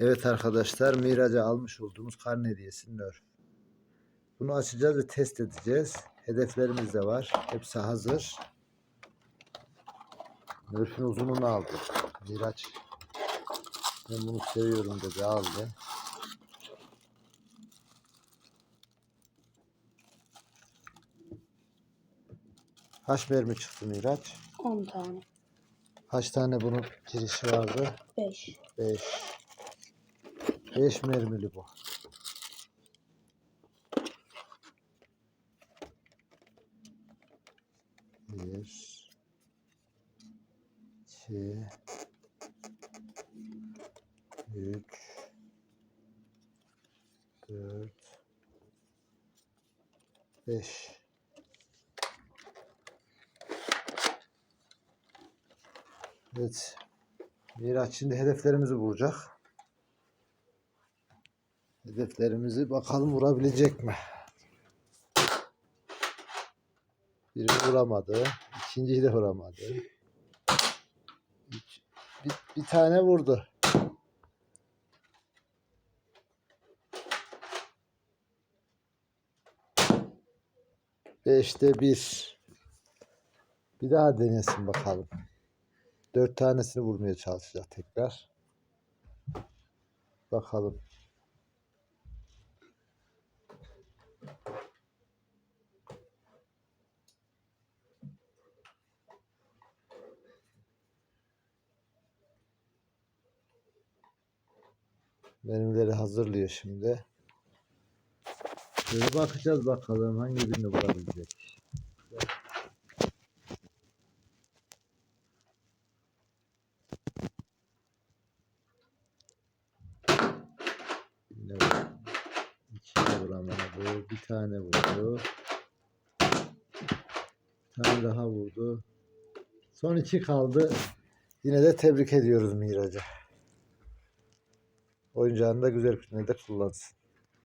Evet arkadaşlar Miraç'a almış olduğumuz karne hediyesi Nerf. Bunu açacağız ve test edeceğiz. Hedeflerimiz de var. Hepsi hazır. Nerf'ün uzunluğunu aldı. Miraç. Ben bunu seviyorum dedi aldı. Kaç mermi çıktı Miraç? 10 tane. Kaç tane bunun girişi vardı? 5. 5. 5 mermili bu. Bir, iki, üç, dört, beş. Evet. Miraç şimdi hedeflerimizi vuracak. Hedeflerimizi bakalım vurabilecek mi? Birini vuramadı. İkinciyi de vuramadı. Üç- Bir, bir tane vurdu. Beşte bir. Bir daha denesin bakalım. Dört tanesini vurmaya çalışacak tekrar. Bakalım. Benimleri hazırlıyor şimdi. Şöyle bakacağız bakalım hangi birini bulabilecek. Vur- İkiye vuramadı. Bir tane vurdu. Bir tane daha vurdu. Son iki kaldı. Yine de tebrik ediyoruz Miraç'ı. Oyuncağını da güzel günlerde kullansın.